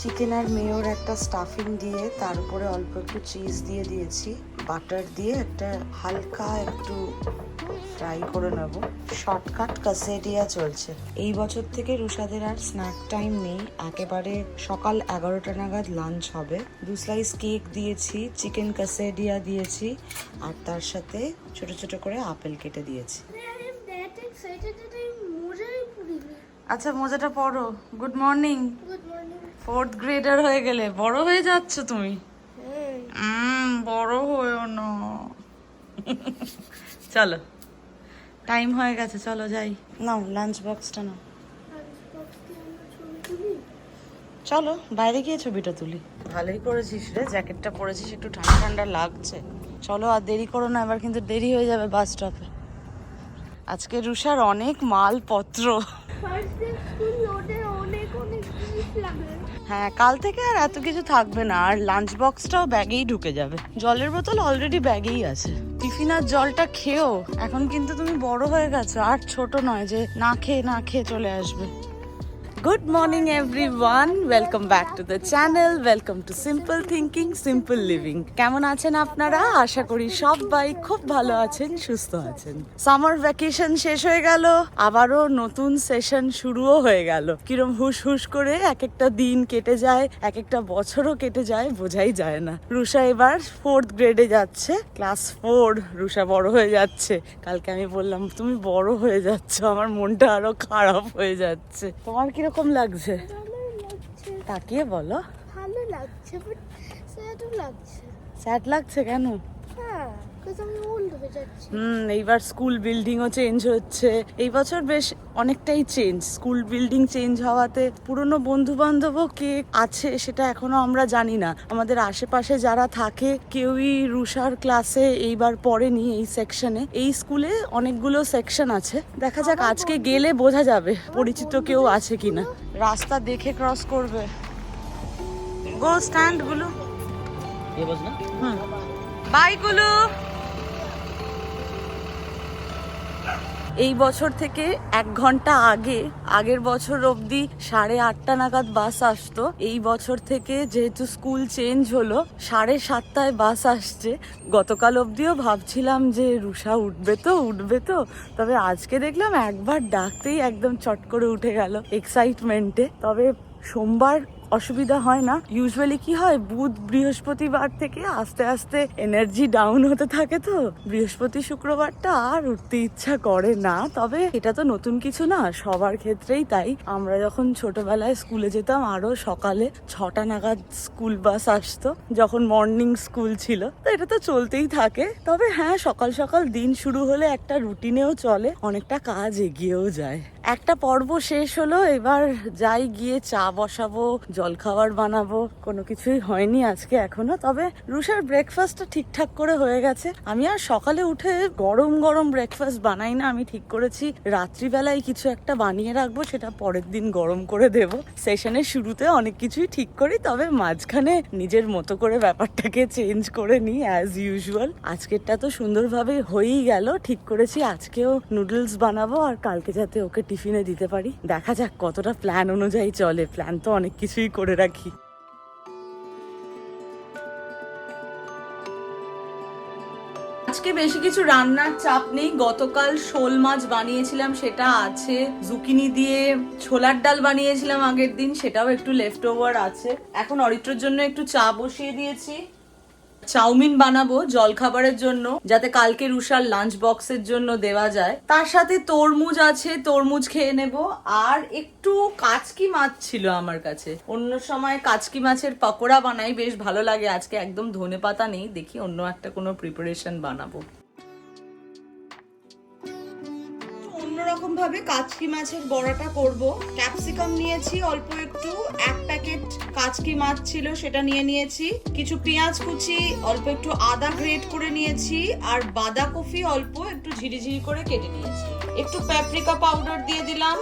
Chicken আর মেয়োর একটা stuffing দিয়ে তার উপরে অল্প একটু চিজ দিয়ে দিয়েছি। বাটার দিয়ে একটা হালকা একটু ফ্রাই করে নেব। শর্টকাট কাসেডিয়া চলছে। এই বছর থেকে রুষাদের আর স্ন্যাক টাইম নেই। একেবারে সকাল এগারোটা নাগাদ লাঞ্চ হবে। দু স্লাইস কেক দিয়েছি চিকেন কাসেডিয়া দিয়েছি, আর তার সাথে ছোট ছোট করে আপেল কেটে দিয়েছি। আচ্ছা মজাটা পড়ো। গুড মর্নিং ফোর্থ গ্রেডার হয়ে গেলে। বড় হয়ে যাচ্ছ তুমি। বড় হয়েও না। চলো। টাইম হয়ে গেছে চলো যাই। নাও লাঞ্চ বক্সটা নাও। চলো বাইরে গিয়ে ছবিটা তুলি। ভালোই করেছিস রে জ্যাকেটটা পরেছিস একটু ঠান্ডা ঠান্ডা লাগছে। চলো আর দেরি করো না এবার কিন্তু দেরি হয়ে যাবে বাস স্টপে আজকে রুষার অনেক মালপত্র। হ্যাঁ কাল থেকে আর এত কিছু থাকবে না, আর লাঞ্চ বক্সটাও ব্যাগেই ঢুকে যাবে। জলের বোতল অলরেডি ব্যাগেই আছে। টিফিন আর জলটা খেয়েও, এখন কিন্তু তুমি বড় হয়ে গেছো, আর ছোট নয় যে না খেয়ে না খেয়ে চলে আসবে। Good morning everyone welcome back to the channel welcome to simple thinking simple living কেমন আছেন আপনারা? আশা করি সবাই খুব ভালো আছেন, সুস্থ আছেন। সামার ভ্যাকেশন শেষ হয়ে গেল। আবারও নতুন সেশন শুরুও হয়ে গেল। কিরম হুস হুস করে এক একটা দিন কেটে যায় এক একটা বছরও কেটে যায়, বোঝাই যায় না। রুষা এবার ফোর্থ গ্রেডে যাচ্ছে। ক্লাস ফোর রুষা বড় হয়ে যাচ্ছে। কালকে আমি বললাম, তুমি বড় হয়ে যাচ্ছ, আমার মনটা আরও খারাপ হয়ে যাচ্ছে। তোমার কীরকম ভালোই লাগছে? তাকিয়ে বলো। ভালো লাগছে বাট স্যাডও লাগছে। স্যাড লাগছে কেন? হুম এইবার স্কুল বিল্ডিংও চেঞ্জ হচ্ছে। এই বছর বেশ অনেকটাই চেঞ্জ স্কুল বিল্ডিং চেঞ্জ হওয়াতে পুরনো বন্ধু বান্ধবও কে আছে সেটা এখনও আমরা জানি না। আমাদের আশেপাশে যারা থাকে কেউই রুষার ক্লাসে এইবার পড়েনি এই সেকশনে এই স্কুলে অনেকগুলো সেকশন আছে। দেখা যাক আজকে গেলে বোঝা যাবে পরিচিত কেউ আছে কিনা। রাস্তা দেখে ক্রস করবে। গো স্ট্যান্ডগুলো হুম। বাই গুলো। এই বছর থেকে এক ঘণ্টা আগে, আগের বছর অবধি সাড়ে আটটা নাগাদ বাস আসতো। এই বছর থেকে যেহেতু স্কুল চেঞ্জ হলো, সাড়ে সাতটায় বাস আসছে। গতকাল অবধিও ভাবছিলাম যে রুষা উঠবে তো উঠবে তো। তবে আজকে দেখলাম একবার ডাকতেই একদম চট করে উঠে গেল এক্সাইটমেন্টে তবে সোমবার অসুবিধা হয় না। ইউজুয়ালি কি হয়, বুধ বৃহস্পতিবার থেকে আস্তে আস্তে এনার্জি ডাউন হতে থাকে তো। বৃহস্পতি শুক্রবারটা আর উঠতে ইচ্ছা করে না। তবে এটা তো নতুন কিছু না, সবার ক্ষেত্রেই তাই। আমরা যখন ছোটবেলায় স্কুলে যেতাম, আরও সকালে ছটা নাগাদ স্কুল বাস আসতো, যখন মর্নিং স্কুল ছিল। তো এটা তো চলতেই থাকে। তবে হ্যাঁ সকাল সকাল দিন শুরু হলে একটা রুটিনেও চলে, অনেকটা কাজ এগিয়েও যায়। একটা পর্ব শেষ হলো, এবার যাই গিয়ে চা বসাবো জলখাবার বানাবো, কোনো কিছুই হয়নি আজকে এখনও। তবে রুষার ব্রেকফাস্টটা ঠিকঠাক করে হয়ে গেছে। আমি আর সকালে উঠে গরম গরম ব্রেকফাস্ট বানাই না, আমি ঠিক করেছি রাত্রিবেলায় কিছু একটা বানিয়ে রাখব, সেটা পরের দিন গরম করে দেব। সেশনের শুরুতে অনেক কিছুই ঠিক করি, তবে মাঝখানে নিজের মতো করে ব্যাপারটাকে চেঞ্জ করে নিই অ্যাজ ইউজুয়াল আজকেরটা তো সুন্দরভাবে হয়েই গেল, ঠিক করেছি। আজকেও নুডলস বানাবো, আর কালকে যাতে ওকে টিফিনে দিতে পারি? দেখা যাক কতটা প্ল্যান অনুযায়ী চলে। প্ল্যান তো অনেক কিছুই করে রাখি। আজকে বেশি কিছু রান্নার চাপ নেই। গতকাল শোল মাছ বানিয়েছিলাম, সেটা আছে। জুকিনি দিয়ে ছোলার ডাল বানিয়েছিলাম আগের দিন, সেটাও একটু লেফট ওভার আছে। এখন অরিত্রর জন্য একটু চা বসিয়ে দিয়েছি। চাউমিন বানাবো জলখাবারের জন্য, যাতে কালকে রুষার লাঞ্চ বক্সের জন্য দেওয়া যায়। তার সাথে তরমুজ আছে, তরমুজ খেয়ে নেব। আর একটু কাচকি মাছ ছিল আমার কাছে। অন্য সময় কাচকি মাছের পকোড়া বানাই, বেশ ভালো লাগে। আজকে একদম ধনে পাতা নেই, দেখি অন্য একটা কোনো প্রিপারেশন বানাবো। অন্যরকম ভাবে কাচকি মাছের বড়াটা করব। ক্যাপসিকাম নিয়েছি অল্প একটু, এক প্যাকেট কাচকি মাছ ছিল সেটা নিয়ে নিয়েছি। কিছু পেঁয়াজ কুচি, অল্প একটু আদা গ্রেট করে নিয়েছি আর বাঁধাকপি অল্প একটু ঝিরিঝিরি করে কেটে নিয়েছি। একটু প্যাপ্রিকা পাউডার দিয়ে দিলাম,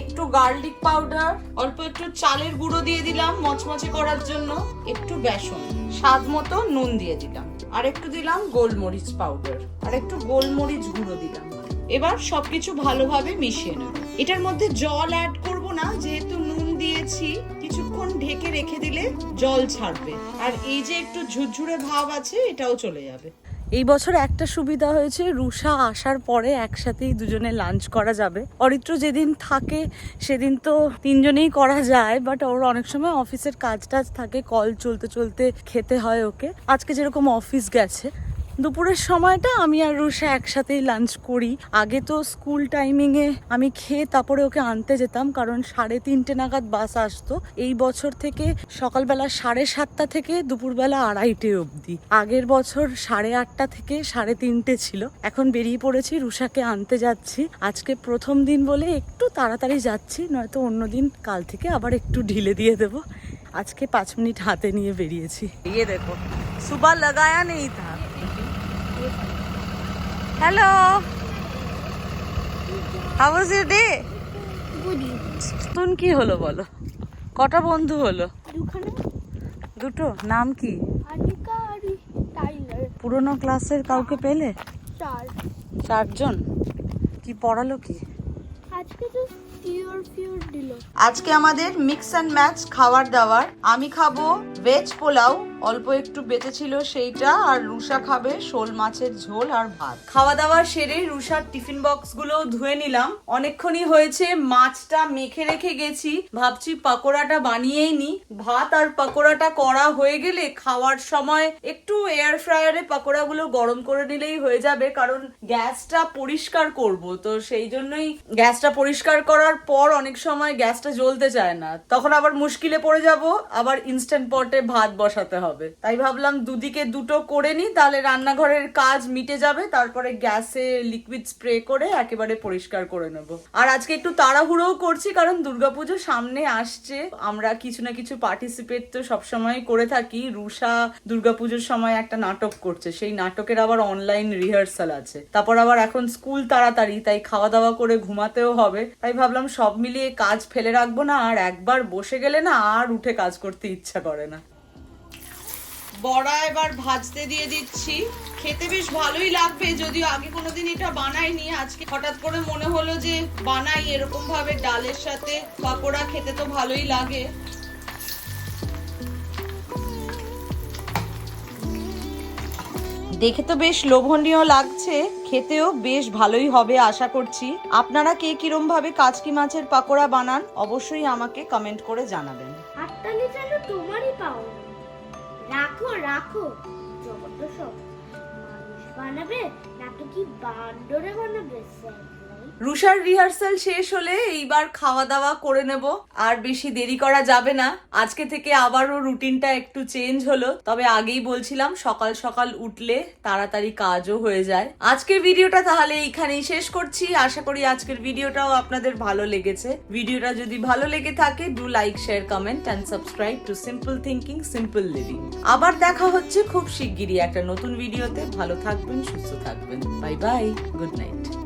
একটু গার্লিক পাউডার, অল্প একটু চালের গুঁড়ো দিয়ে দিলাম মচমচে করার জন্য, একটু বেসন, স্বাদ মতো নুন দিয়ে দিলাম। আর একটু দিলাম গোলমরিচ পাউডার, আর একটু গোলমরিচ গুঁড়ো দিলাম। এবার সবকিছু ভালোভাবে মিশিয়ে নেব। এটার মধ্যে জল অ্যাড করব না, যেহেতু নুন দিয়েছি, কিছুক্ষণ ঢেকে রেখে দিলে জল ছাড়বে। আর এই যে একটু ঝুরঝুরে ভাব আছে, এটাও চলে যাবে। এই বছর একটা সুবিধা হয়েছে রুষা আসার পরে একসাথেই দুজনে লাঞ্চ করা যাবে। অরিত্র যেদিন থাকে, সেদিন তো তিনজনেই করা যায় বাট ওর অনেক সময় অফিসের কাজ টাজ থাকে কল চলতে চলতে খেতে হয় ওকে। আজকে যেরকম অফিস গেছে দুপুরের সময়টা আমি আর রুষা একসাথেই লাঞ্চ করি। আগে তো স্কুল টাইমিংয়ে আমি খেয়ে তারপরে ওকে আনতে যেতাম, কারণ সাড়ে তিনটে নাগাদ বাস আসতো। এই বছর থেকে সকালবেলা সাড়ে সাতটা থেকে দুপুরবেলা আড়াইটে অবধি। আগের বছর সাড়ে আটটা থেকে সাড়ে তিনটে ছিল। এখন বেরিয়ে পড়েছি রুষাকে আনতে যাচ্ছি। আজকে প্রথম দিন বলে একটু তাড়াতাড়ি যাচ্ছি, নয়তো অন্যদিন কাল থেকে আবার একটু ঢিলে দিয়ে দেবো। আজকে পাঁচ মিনিট হাতে নিয়ে বেরিয়েছি। ইয়ে দেখো সুবা লাগায়া নেই থা hello how was your day নতুন কি হলো বলো কটা বন্ধু হলো দুটো? নাম কি পুরনো ক্লাসের কাউকে পেলে? চার। চারজন? কি পড়ালো কি? আজকে আমাদের মিক্স অ্যান্ড ম্যাচ খাবার দাবার। আমি খাব ভেজ পোলাও অল্প একটু বেঁচে ছিল সেইটা, আর রুষা খাবে শোল মাছের ঝোল আর ভাত। খাওয়া দাওয়া সেরে রুষার টিফিন বক্সগুলো ধুয়ে নিলাম। অনেকক্ষণই হয়েছে, মাছটা মেখে রেখে গেছি। ভাবছি পাকোড়াটা বানিয়েই নি। ভাত আর পাকোড়াটা করা হয়ে গেলে খাওয়ার সময় একটু এয়ার ফ্রায়ারে পাকোড়াগুলো গরম করে নিলেই হয়ে যাবে, কারণ গ্যাসটা পরিষ্কার করব। তো সেই জন্যই গ্যাসটা পরিষ্কার করার পর অনেক সময় গ্যাসটা জ্বলতে চায় না। তখন আবার মুশকিলে পড়ে যাব, আবার ইনস্ট্যান্ট পটে ভাত বসাতে হবে। তাই ভাবলাম দুদিকে দুটো করে নি তাহলে রান্নাঘরের কাজ মিটে যাবে, তারপরে গ্যাসে লিকুইড স্প্রে করে একেবারে পরিষ্কার করে নেব। আর আজকে একটু তাড়াহুড়োও করছি, কারণ দুর্গাপুজো সামনে আসছে। আমরা কিছু না কিছু পার্টিসিপেট তো সবসময় করে থাকি। রুষা দুর্গাপুজোর সময় একটা নাটক করছে, সেই নাটকের আবার অনলাইন রিহার্সাল আছে। তারপর আবার এখন স্কুল তাড়াতাড়ি, তাই খাওয়া দাওয়া করে ঘুমাতেও হবে। তাই ভাবলাম সব মিলিয়ে কাজ ফেলে রাখব না, আর একবার বসে গেলে না আর উঠে কাজ করতে ইচ্ছা করে না। বড়া এবার ভাজতে দিয়ে দিচ্ছি। খেতে বেশ ভালোই লাগবে, যদিও আগে কোনোদিন এটা বানাইনি। আজকে হঠাৎ করে মনে হলো যে বানাই এরকম ভাবে ডালের সাথে। পাকোড়া খেতে তো ভালোই লাগে। দেখে তো বেশ লোভনীয় লাগছে, খেতেও বেশ ভালোই হবে আশা করছি। আপনারা কে কিরম ভাবে কাচকি মাছের পাকোড়া বানান, অবশ্যই আমাকে কমেন্ট করে জানাবেন। পাও রাখো রাখো। জগত সব মানুষ বানাবে নাকি কি বান্দরে বানাবে স্যার? রুষার রিহার্সাল শেষ হলে এইবার খাওয়া দাওয়া করে নেব। আর বেশি দেরি করা যাবে না। আজকে থেকে আবারও রুটিনটা একটু চেঞ্জ হলো। তবে আগেই বলছিলাম, সকাল সকাল উঠলে তাড়াতাড়ি কাজও হয়ে যায়। আজকের ভিডিওটা তাহলে এইখানেই শেষ করছি। আশা করি আজকের ভিডিওটাও আপনাদের ভালো লেগেছে। ভিডিওটা যদি ভালো লেগে থাকে do like share comment and subscribe to simple thinking simple living আবার দেখা হচ্ছে খুব শিগগিরই একটা নতুন ভিডিওতে। ভালো থাকবেন, সুস্থ থাকবেন। Bye bye good night